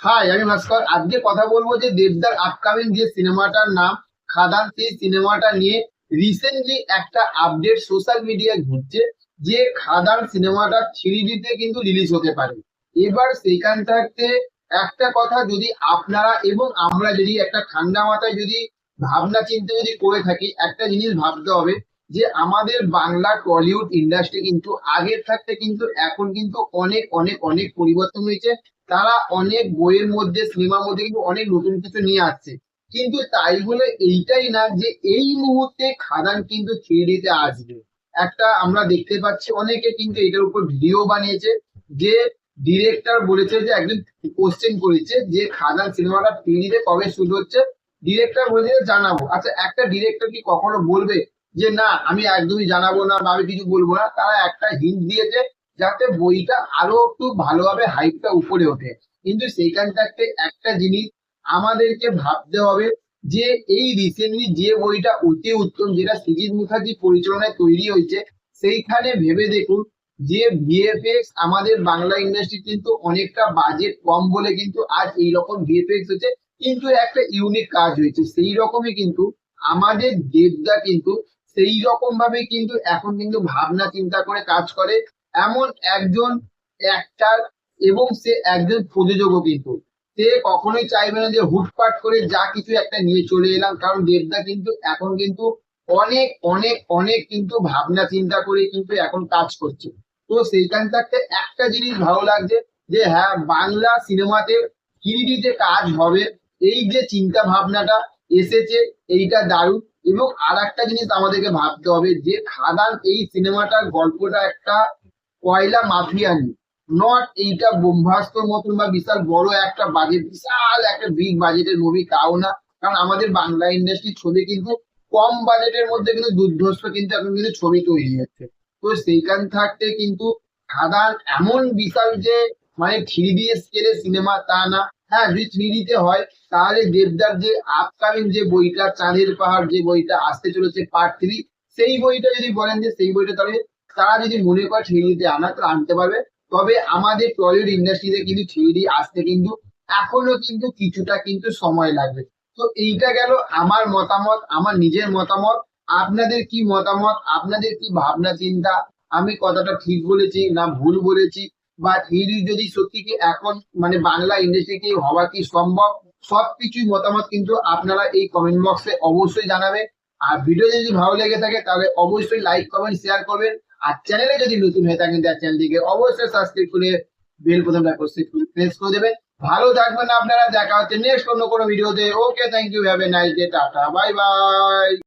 High আমি ভাস্কর। আজকে কথা বলব যে দেবদার আপকামিং যে সিনেমাটার নাম খাদান, সেই সিনেমাটা নিয়ে রিসেন্টলি একটা আপডেট সোশ্যাল মিডিয়ায় ঘুরছে যে খাদান সিনেমাটা থ্রি তে কিন্তু রিলিজ হতে পারে। এবার সেইখান থাকতে একটা কথা যদি আপনারা এবং আমরা যদি একটা ঠান্ডা মাথায় যদি ভাবনা চিন্তা যদি করে থাকি, একটা জিনিস ভাবতে হবে যে আমাদের বাংলা টলিউড ইন্ডাস্ট্রি কিন্তু আগের থাকতে কিন্তু এখন কিন্তু অনেক অনেক অনেক পরিবর্তন হয়েছে। তারা অনেক বইয়ের মধ্যে, সিনেমার মধ্যে কিন্তু অনেক নতুন কিছু নিয়ে আসছে। কিন্তু তাই বলে এইটাই না যে এই মুহূর্তে খাদান কিন্তু থ্রি তে আসবে। একটা আমরা দেখতে পাচ্ছি অনেকে কিন্তু এটার উপর ভিডিও বানিয়েছে যে ডিরেক্টর বলেছে যে একজন কোশ্চেন করেছে যে খাদান সিনেমাটা থ্রি তে কবে শুরু হচ্ছে। ডিরেক্টর বলেছে জানাব। আচ্ছা একটা ডিরেক্টর কি কখনো বলবে যে না, আমি একদমই জানাব না বা আমি কিছু বলব না? তারা একটা হিন্ট দিয়েছে যাতে বইটা আরও একটু ভালোভাবে হাইপটা উপরে ওঠে। কিন্তু সেইখান একটা জিনিস আমাদেরকে ভাবতে হবে যে এই রিসেন্টলি যে বইটা অতি উত্তম, যেটা সৃজিত মুখার্জি পরিচালনায় তৈরি হয়েছে, সেইখানে ভেবে দেখুন যে ভিএফএক্স আমাদের বাংলা ইন্ডাস্ট্রি কিন্তু অনেকটা বাজেট কম বলে কিন্তু আজ এই রকম ভিএফএক্স হচ্ছে কিন্তু একটা ইউনিক কাজ হয়েছে। সেই রকমই কিন্তু আমাদের দেবদা কিন্তু সেই রকম ভাবে কিন্তু এখন কিন্তু ভাবনা চিন্তা করে কাজ করে। এমন একজন অ্যাক্টার এবং সে একজন প্রযোজকও কিন্তু। সে কখনোই চাইবে না যে হুটপাট করে যা কিছু একটা নিয়ে চলে এলাম, কারণ দেবদা কিন্তু এখন কিন্তু অনেক অনেক অনেক কিন্তু ভাবনা চিন্তা করে কিন্তু এখন কাজ করছে। তো সেইখান থাকতে একটা জিনিস ভালো লাগছে যে হ্যাঁ বাংলা সিনেমাতে হিন্দিতে কাজ হবে, এই যে চিন্তা ভাবনাটা এসেছে, এইটা দারুণ। এবং আর একটা জিনিস আমাদেরকে ভাবতে হবে যে, খাদান এই সিনেমাটার গল্পটা একটা কয়লা মাফিয়া নিয়ে নট এইটা বোম্বাস্তর মতন বা বিশাল বড় একটা বাজেট বিশাল একটা বিগ বাজেটের মুভি তাও না। কারণ আমাদের বাংলা ইন্ডাস্ট্রির ছবি কিন্তু কম বাজেটের মধ্যে কিন্তু দুর্ধর্ষ কিন্তু এখন কিন্তু ছবি তৈরি হচ্ছে। তো সেইখান থাকতে কিন্তু খাদান এমন বিশাল যে মানে থ্রি ডি স্কেলের সিনেমা তা না। হ্যাঁ যদি থ্রি তে হয়, তাহলে দেবদার যে আপকামিং যে বইটা, চাঁদের পাহাড় যে বইটা আসতে চলেছে পার্ট থ্রি সেই বইটা যদি বলেন যে, সেই বইটা তাহলে তারা যদি মনে করে থ্রি তে আনা তাহলে আনতে পারবে। তবে আমাদের টলিউড ইন্ডাস্ট্রিতে কিন্তু থ্রি আসতে কিন্তু এখনও কিন্তু কিছুটা কিন্তু সময় লাগবে। তো এইটা গেল আমার মতামত, আমার নিজের মতামত, আপনাদের কি মতামত, আপনাদের কি ভাবনা, চিন্তা? আমি কথাটা ঠিক বলেছি না ভুল বলেছি? বা থ্রি যদি সত্যি কি এখন মানে বাংলা ইন্ডাস্ট্রি কি হওয়া কি সম্ভব? সবকিছুই মতামত কিন্তু আপনারা এই কমেন্ট বক্সে অবশ্যই জানাবেন। আর ভিডিও যদি ভালো লেগে থাকে তাহলে অবশ্যই লাইক কমেন্ট শেয়ার করবেন। আর চ্যানেলে যদি নতুন হয়ে থাকেন তার চ্যানেলটিকে অবশ্যই সাবস্ক্রাইব করে বেল বোতামটা প্রেস করে দেবেন। ভালো থাকবেন আপনারা, দেখা হচ্ছে নেক্সট অন্য কোনো ভিডিওতে okay thank you have a nice day tata bye bye